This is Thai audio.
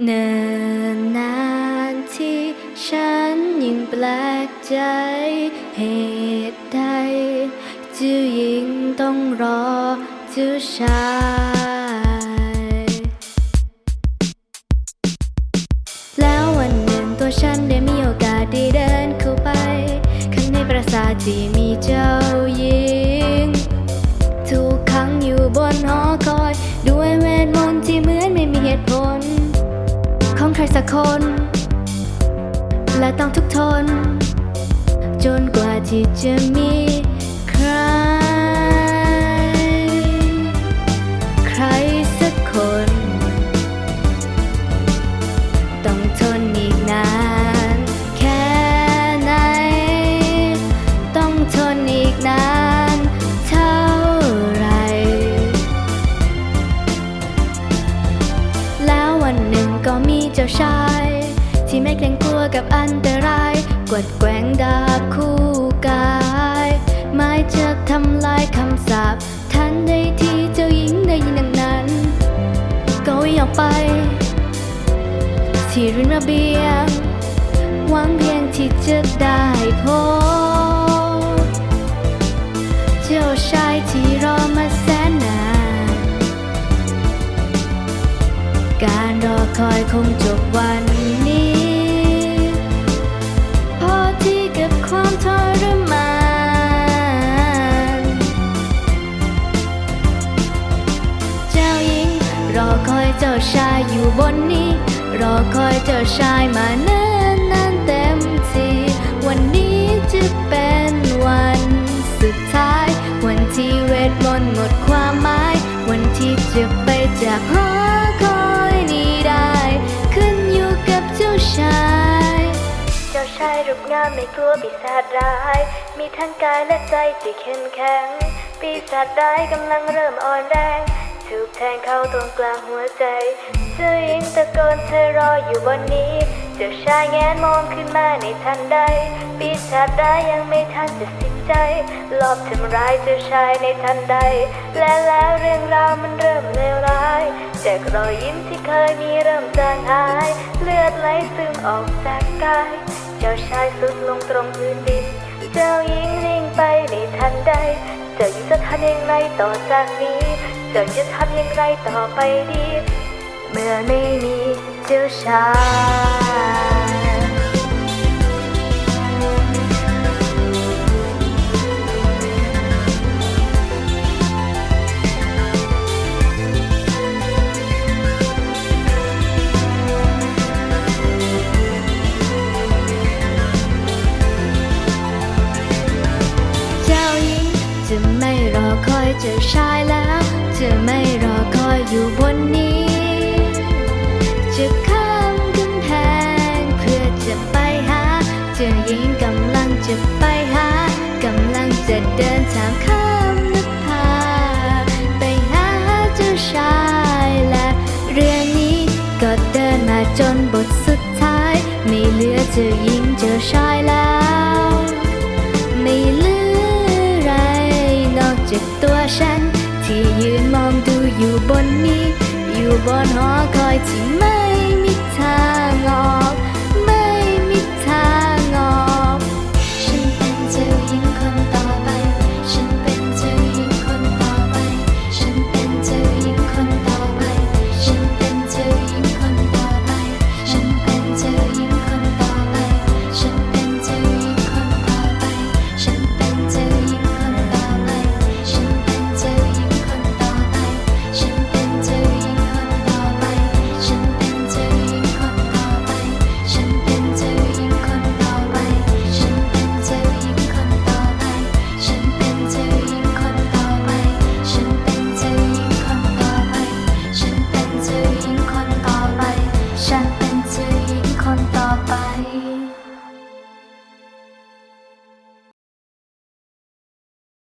เนิ่นนานที่ฉันยิ่งแปลกใจเหตุใดจะยิ่งต้องรอเจ้าชายแล้ววันหนึ่งตัวฉันได้มีโอกาสได้เดินเข้าไป ข้างในปราสาทที่มีเจ้า ของใครสักคน และต้องทุกทน จนกว่าที่จะมีใคร ใครสักคน ต้องทนอีกนาน แค่ไหน ต้องทนอีกนาน เจ้าชาย ที่ไม่เกรงกลัวกับอันตราย กวดแกว่งดาบคู่กาย ไม่จะทำลายคำสาปทันใดที่เจ้าหญิงได้ยินดังนั้น ก็วิ่งออกไป ที่ริมระเบียงหวังเพียงที่จะได้ คงจบวันนี้ พอที่กับความทรมาน เจ้าหญิง รอคอยเจ้าชายอยู่บนนี้ รอคอยเจ้าชายมาเนิ่นนานเต็มทีวันนี้จะเป็นวันสุดท้าย วันที่เวทมนต์หมดความหมาย วันที่จะไปจาก รูปงามไม่กลัวปีศาจร้าย มีทั้งกายและใจที่เข้มแข็ง ปีศาจร้ายกำลังเริ่มอ่อนแรง ถูกแทงเข้าตรงกลางหัวใจเจ้าหญิงตะโกนเธอรออยู่บนนี้ เจ้าชายแงนมองขึ้นมาในทันใด ปีศาจร้ายยังไม่ทันจะสิ้นใจลอบทำร้ายเจ้าชายในทันใด และแล้วเรื่องราวมันเริ่มเลวร้าย จากรอยยิ้มที่เคยมีเริ่มจางหาย เลือดไหลซึมออกจากกาย เจ้าชายสุดลงตรงพื้นดิน เจ้าหญิงนิ่งไปในทันใด เจ้าหญิงจะทำอย่างไรต่อจากนี้ เจ้าจะทำอย่างไรต่อไปดี เมื่อไม่มีเจ้าชาย เจ้าชายแล้วจะไม่รอคอยอยู่บนนี้ จะข้ามกำแพงเพื่อจะไปหา เจ้าหญิงกำลังจะไปหากำลังจะเดินทางข้าม ยืนมองดูอยู่บนนี้ อยู่บนหอคอยที่